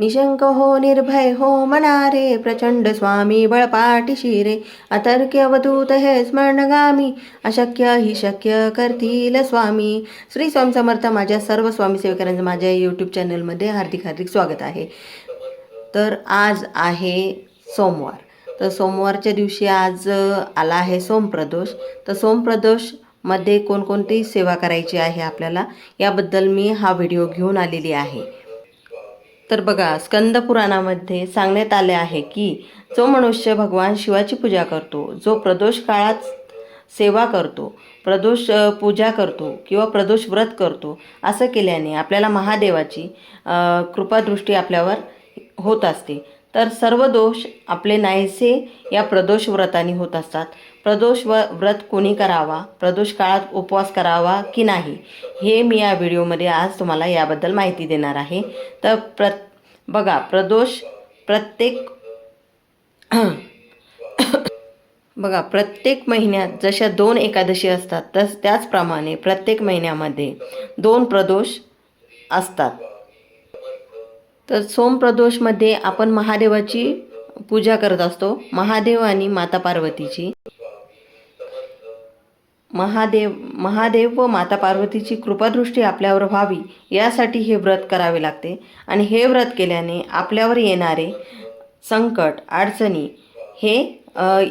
निशंक हो निर्भय हो मनारे प्रचंड स्वामी बळपाठी रे अतर्क्य अवधूत हे स्मरणगामी अशक्य ही शक्य करतील स्वामी। श्री स्वामी समर्थ माझ्या सर्व स्वामी सेवकांचं माझ्या यूट्यूब चॅनलमध्ये हार्दिक हार्दिक स्वागत आहे। तर आज आहे सोमवार। तर सोमवारच्या दिवशी आज आला आहे सोमप्रदोष। तर सोमप्रदोषमध्ये कोणकोणती सेवा करायची आहे आपल्याला? याबद्दल मी हा व्हिडिओ घेऊन आलेली आहे। तर बघा स्कंद पुराणामध्ये सांगण्यात आले आहे की जो मनुष्य भगवान शिवाची पूजा करतो जो प्रदोष काळात सेवा करतो प्रदोष पूजा करतो किंवा प्रदोष व्रत करतो असं केल्याने आपल्याला महादेवाची कृपादृष्टी आपल्यावर होत असते. तर सर्व दोष आपले नाहीसे या प्रदोष व्रताने होत असतात. प्रदोष व व्रत कोणी करावा? प्रदोष काळात उपवास करावा की नाही? हे मी या व्हिडिओमध्ये आज तुम्हाला याबद्दल माहिती देणार आहे. तर प्र बघा प्रदोष प्रत्येक बघा प्रत्येक महिन्यात जशा दोन एकादशी असतात तस त्याचप्रमाणे प्रत्येक महिन्यामध्ये दोन प्रदोष असतात. तर सोमप्रदोषमध्ये आपण महादेवाची पूजा करत असतो. महादेव आणि माता पार्वतीची. महादेव महादेव व माता पार्वतीची कृपादृष्टी आपल्यावर व्हावी यासाठी हे व्रत करावे लागते. आणि हे व्रत केल्याने आपल्यावर येणारे संकट अडचणी हे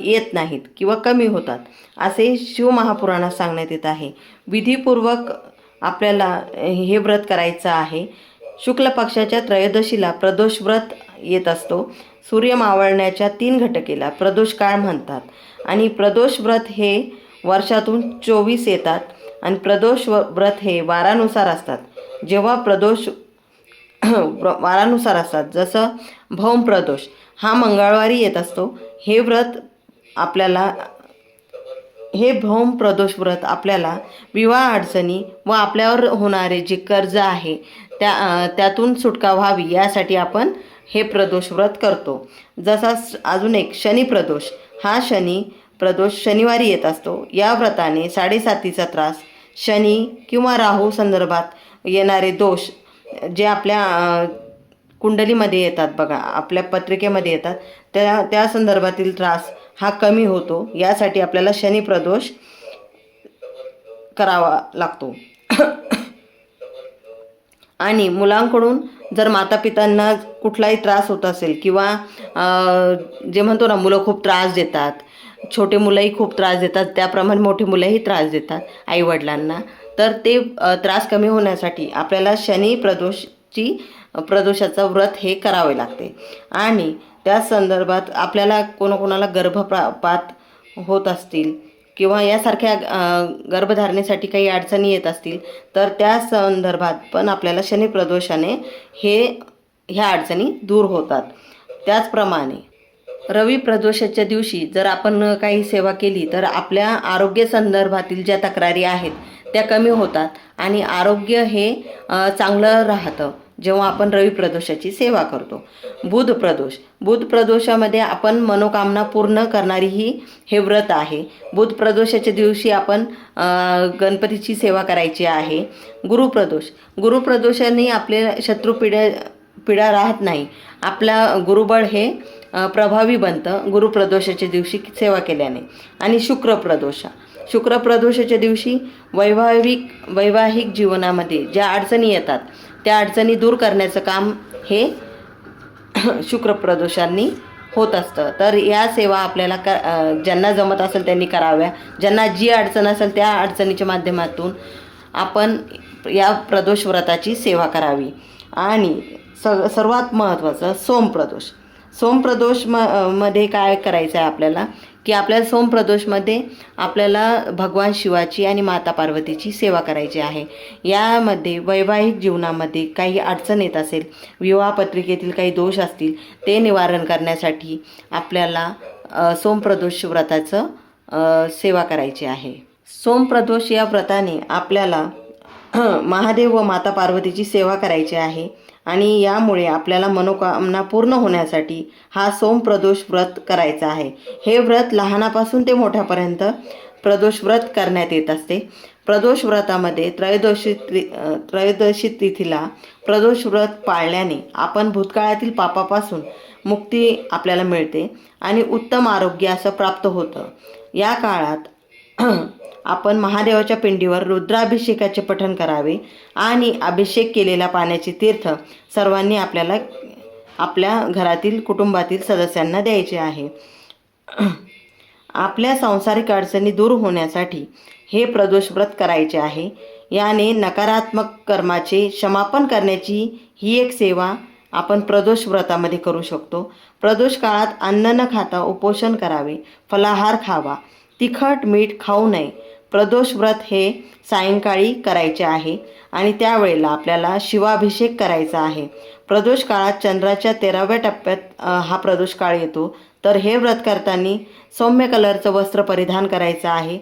येत नाहीत किंवा कमी होतात असे शिवमहापुराणात सांगण्यात येत आहे. विधीपूर्वक आपल्याला हे व्रत करायचं आहे. शुक्ल पक्षाच्या त्रयोदशीला प्रदोष व्रत येत असतो. सूर्य मावळण्याच्या तीन घटकेला प्रदोष काळ म्हणतात. आणि प्रदोष व्रत हे वर्षातून चोवीस येतात आणि प्रदोष व- व्रत हे वारानुसार असतात. जेव्हा प्रदोष वारानुसार असतात जसं भौम प्रदोष हा मंगळवारी येत असतो. हे व्रत आपल्याला हे भौम प्रदोष व्रत आपल्याला विवाह अडचणी व आपल्यावर होणारे जे कर्ज आहे त्या त्यातून सुटका व्हावी यासाठी आपण हे प्रदोष व्रत करतो. जसा अजून एक शनी प्रदोष. हा शनी प्रदोष शनिवारी येत असतो. या व्रताने साडेसातीचा त्रास शनी किंवा राहू संदर्भात येणारे दोष जे आपल्या कुंडलीमध्ये येतात बघा आपल्या पत्रिकेमध्ये येतात. त्या त्या संदर्भातील त्रास हा कमी होतो. यासाठी आपल्याला शनी प्रदोष करावा लागतो. आणि मुलांकडून जर मातापितांना कुठलाही त्रास होत असेल किंवा जे म्हणतो ना मुलं खूप त्रास देतात छोटे मुलंही खूप त्रास देतात त्याप्रमाणे मोठी मुलंही त्रास देतात आईवडिलांना तर ते त्रास कमी होण्यासाठी आपल्याला शनी प्रदोषची प्रदोषाचं व्रत हे करावे लागते. आणि त्या संदर्भात आपल्याला कोणाकोणाला गर्भपात होत असतील किंवा यासारख्या गर्भधारणेसाठी काही अडचणी येत असतील तर त्या संदर्भात पण आपल्याला शनी प्रदोषाने हे ह्या अडचणी दूर होतात. त्याचप्रमाणे रवी प्रदोषाच्या दिवशी जर आपण काही सेवा केली तर आपल्या आरोग्य संदर्भातील ज्या तक्रारी आहेत त्या कमी होतात आणि आरोग्य हे चांगलं राहतं. जेव्हा आपण रवी प्रदोषाची सेवा करतो. बुध प्रदोष. बुध प्रदोषामध्ये आपण मनोकामना पूर्ण करणारी ही हे व्रत आहे. बुध प्रदोषाच्या दिवशी आपण गणपतीची सेवा करायची आहे. गुरुप्रदोष गुरुप्रदोषाने आपले शत्रुपिढ्या पिढा राहत नाही. आपला गुरुबळ हे प्रभावी बनतं गुरुप्रदोषाच्या दिवशी सेवा केल्याने. आणि शुक्रप्रदोष शुक्रप्रदोषाच्या दिवशी वैवाहिक वैवाहिक जीवनामध्ये ज्या अडचणी येतात त्या अडचणी दूर करण्याचं काम हे शुक्रप्रदोषांनी होत असतं. तर या सेवा आपल्याला क ज्यांना जमत असेल त्यांनी कराव्या. ज्यांना जी अडचण असेल त्या अडचणीच्या माध्यमातून आपण या प्रदोष व्रताची सेवा करावी. आणि स सर्वात महत्त्वाचं सोमप्रदोष. सोमप्रदोष म मध्ये काय करायचं आहे आपल्याला? की आपल्याला सोमप्रदोषमध्ये आपल्याला भगवान शिवाची आणि माता पार्वतीची सेवा करायची आहे. यामध्ये वैवाहिक जीवनामध्ये काही अडचण येत असेल विवाह पत्रिकेतील काही दोष असतील ते निवारण करण्यासाठी आपल्याला सोमप्रदोष व्रताचं सेवा करायची आहे. सोमप्रदोष या व्रताने आपल्याला महादेव व माता पार्वतीची सेवा करायची आहे. आणि यामुळे आपल्याला मनोकामना पूर्ण होण्यासाठी हा सोमप्रदोष व्रत करायचा आहे. हे व्रत लहानापासून ते मोठ्यापर्यंत प्रदोष व्रत करण्यात येत असते. प्रदोष व्रतामध्ये त्रयोदशी ति त्रयोदशी तिथीला प्रदोष व्रत पाळल्याने आपण भूतकाळातील पापापासून मुक्ती आपल्याला मिळते आणि उत्तम आरोग्य असं प्राप्त होतं. या काळात आपण महादेवाच्या पिंडीवर रुद्राभिषेकाचे पठण करावे आणि अभिषेक केलेल्या पाण्याचे तीर्थ सर्वांनी आपल्याला आपल्या घरातील कुटुंबातील सदस्यांना द्यायचे आहे. आपल्या सांसारिक अडचणी दूर होण्यासाठी हे प्रदोष व्रत करायचे आहे. याने नकारात्मक कर्माचे क्षमापन करण्याची ही एक सेवा आपण प्रदोष व्रतामध्ये करू शकतो. प्रदोष काळात अन्न न खाता उपोषण करावे फलाहार खावा तिखट मीठ खाऊ नये प्रदोष व्रत हे सायंकाळी करायचे आहे आणि त्यावेळेला आपल्याला शिवाभिषेक करायचा आहे. प्रदोष काळात चंद्राच्या तेराव्या टप्प्यात हा प्रदोष काळ येतो. तर हे व्रत करताना सौम्य कलरचं वस्त्र परिधान करायचं आहे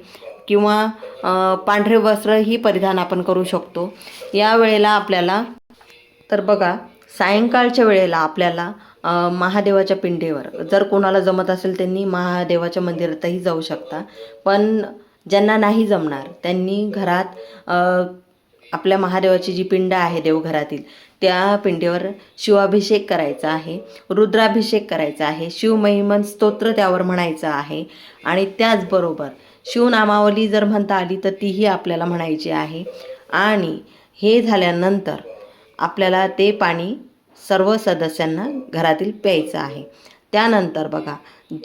किंवा पांढरे पांढरे वस्त्रही परिधान आपण करू शकतो. या वेळेला आपल्याला तर बघा सायंकाळच्या वेळेला आपल्याला महादेवाच्या पिंडीवर जर कोणाला जमत असेल त्यांनी महादेवाच्या मंदिरातही जाऊ शकता. पण ज्यांना नाही जमणार त्यांनी घरात आपल्या महादेवाची जी पिंड आहे देवघरातील त्या पिंडीवर शिवाभिषेक करायचा आहे रुद्राभिषेक करायचा आहे शिवमहिमन स्तोत्र त्यावर म्हणायचं आहे आणि त्याचबरोबर शिवनामावली जर म्हणता आली तर तीही आपल्याला म्हणायची आहे. आणि हे झाल्यानंतर आपल्याला ते पाणी सर्व सदस्यांना घरातील प्यायचं आहे. त्यानंतर बघा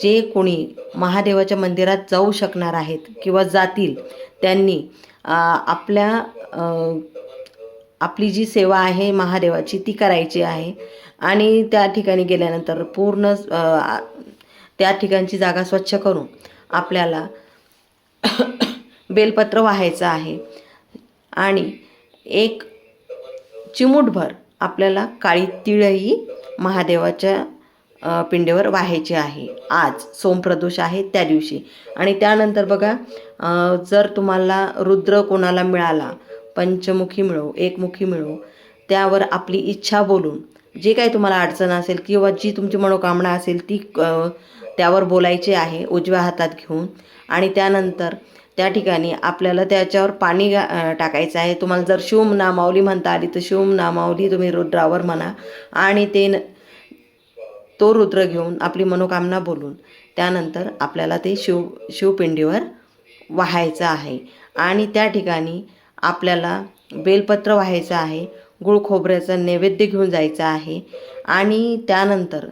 जे कोणी महादेवाच्या मंदिरात जाऊ शकणार आहेत किंवा जातील त्यांनी आपल्या आपली जी सेवा आहे महादेवाची ती करायची आहे. आणि त्या ठिकाणी गेल्यानंतर पूर्ण त्या ठिकाणची जागा स्वच्छ करून आपल्याला बेलपत्र वाहायचं आहे. आणि एक चिमूटभर आपल्याला काळी तिळही महादेवाच्या पिंडेवर वाहायचे आहे. आज सोमप्रदोष आहे त्या दिवशी. आणि त्यानंतर बघा जर तुम्हाला रुद्र कोणाला मिळाला पंचमुखी मिळो एकमुखी मिळो त्यावर आपली इच्छा बोलून जे काही तुम्हाला अडचण असेल किंवा जी तुमची मनोकामना असेल ती त्यावर बोलायची आहे उजव्या हातात घेऊन. आणि त्यानंतर त्या ठिकाणी आपल्याला त्याच्यावर पाणी गा- टाकायचं आहे. तुम्हाला जर शिवम नामावली म्हणता आली तर शिवम नामावली तुम्ही रुद्रावर म्हणा. आणि ते न- तो रुद्र घेऊन आपली मनोकामना बोलून त्यानंतर आपल्याला ते शिव शिवपिंडीवर वाहायचं आहे. आणि त्या ठिकाणी आपल्याला बेलपत्र वाहायचं आहे गुळ खोबऱ्याचं नैवेद्य घेऊन जायचं आहे. आणि त्यानंतर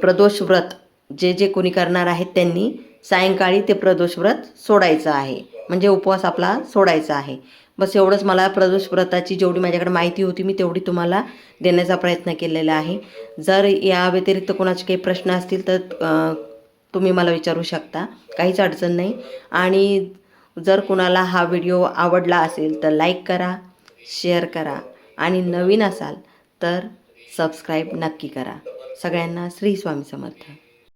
प्रदोष व्रत जे जे कोणी करणार आहेत त्यांनी सायंकाळी ते प्रदोष व्रत सोडायचं आहे. म्हणजे उपवास आपला सोडायचा आहे. बस एवढंच मला प्रदोष व्रताची जेवढी माझ्याकडे माहिती होती मी तेवढी तुम्हाला देण्याचा प्रयत्न केलेला आहे. जर या व्यतिरिक्त कोणाचे काही प्रश्न असतील तर तुम्ही मला विचारू शकता. काहीच अडचण नाही. आणि जर कुणाला हा व्हिडिओ आवडला असेल तर लाईक करा शेअर करा. आणि नवीन असाल तर सबस्क्राईब नक्की करा. सगळ्यांना श्री स्वामी समर्थ.